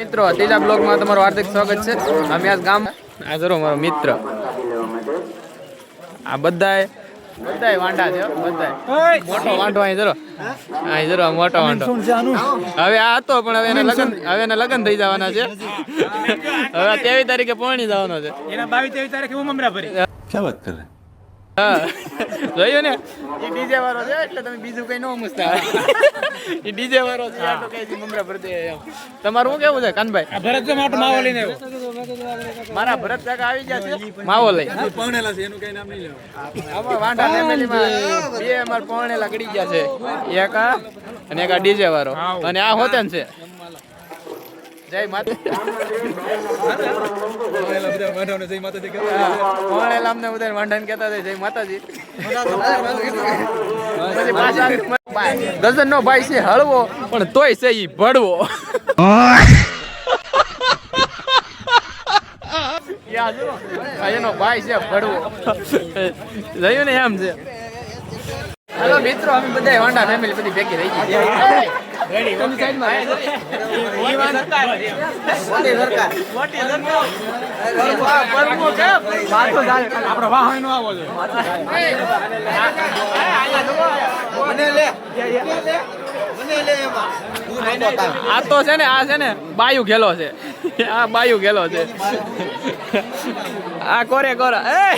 મિત્રો તેજા બ્લોગમાં તમારું હાર્દિક સ્વાગત છે. અમે આજ ગામ આ જરો મિત્ર. આ બધાય બધાય મોટો વાંડો અહીં જરો. અહીં જરો મોટો વાંડો હવે આ હતો પણ હવે એને લગન હવે એને લગન થઈ જવાના છે. હવે 23 તારીખે પોણી જવાનો છે. જોયું ને? એ ડીજે વાળો છે એટલે તમે બીજું કઈ ન મૂકતા. એ ડીજે વાળો છે આ તો કઈ મમરા ભરતે તમારું શું કેવું છે કાનભાઈ? આ ભરત જો મોટો માવો લઈને આવ્યો મારા ભરત કાકા આવી ગયા છે? માવો લઈ આમાં વાંડા ફેમિલી માં બે અમાર પરણેલા ગડી ગયા છે. એક અને એક ડીજે વાળો. અને આ હોતેન છે. જય માતા પરણેલા અમને બધા વાંઢાને હતા, જય માતાજી. ગઝન નો ભાઈ છે હળવો, પણ તોય છે ઈ યાદ એનો ભાઈ છે ભડવો જયું ને એમ છે. હેલો મિત્રો અમે બધા વાંડા ફેમિલી બધી ભેગી રહી ગઈ. તમે સાઈડમાં રહો. ઈ વાંઢા. મોટી સરકાર. મોટી સરકાર. પરમો કેમ? વાતો ચાલે. આપણો વાહન નો આવો છે. આ તો છે ને આ છે ને બાયુ ખેલો છે. આ બાયુ ખેલો છે. આ કોરે કોરા. એ!